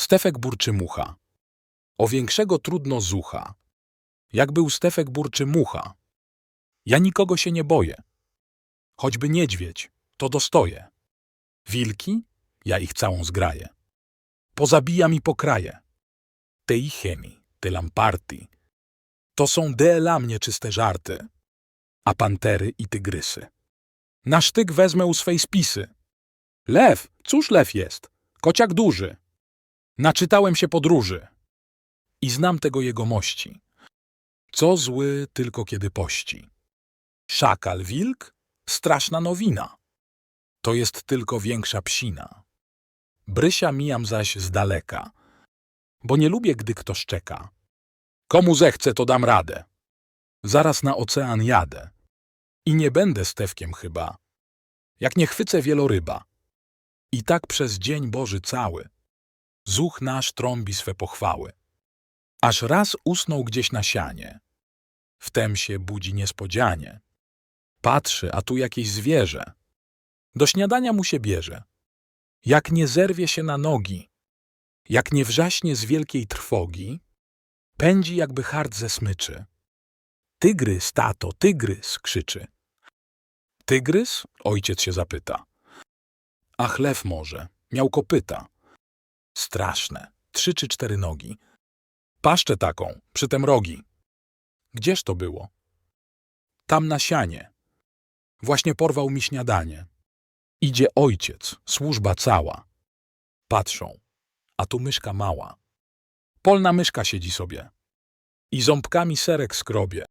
Stefek burczy mucha. O większego trudno zucha. Jak był Stefek burczy mucha. Ja nikogo się nie boję. Choćby niedźwiedź, to dostoję. Wilki, ja ich całą zgraję. Pozabijam i pokraję. Te i chemi, te lamparty. To są dla mnie czyste żarty. A pantery i tygrysy. Na sztyk wezmę u swej spisy. Lew, cóż lew jest? Kociak duży. Naczytałem się podróży. I znam tego jegomości. Co zły tylko kiedy pości. Szakal wilk? Straszna nowina. To jest tylko większa psina. Brysia mijam zaś z daleka, bo nie lubię, gdy ktoś czeka. Komu zechce, to dam radę. Zaraz na ocean jadę. I nie będę stewkiem chyba, jak nie chwycę wieloryba. I tak przez dzień Boży cały, zuch nasz trąbi swe pochwały. Aż raz usnął gdzieś na sianie. Wtem się budzi niespodzianie. Patrzy, a tu jakieś zwierzę. Do śniadania mu się bierze. Jak nie zerwie się na nogi, jak nie wrzaśnie z wielkiej trwogi, pędzi jakby hart ze smyczy. Tygrys, tato, tygrys, krzyczy. Tygrys? Ojciec się zapyta. Ach, lew może, miał kopyta. Straszne, trzy czy cztery nogi. Paszczę taką, przytem rogi. Gdzież to było? Tam na sianie. Właśnie porwał mi śniadanie. Idzie ojciec, służba cała. Patrzą, a tu myszka mała. Polna myszka siedzi sobie. I ząbkami serek skrobie.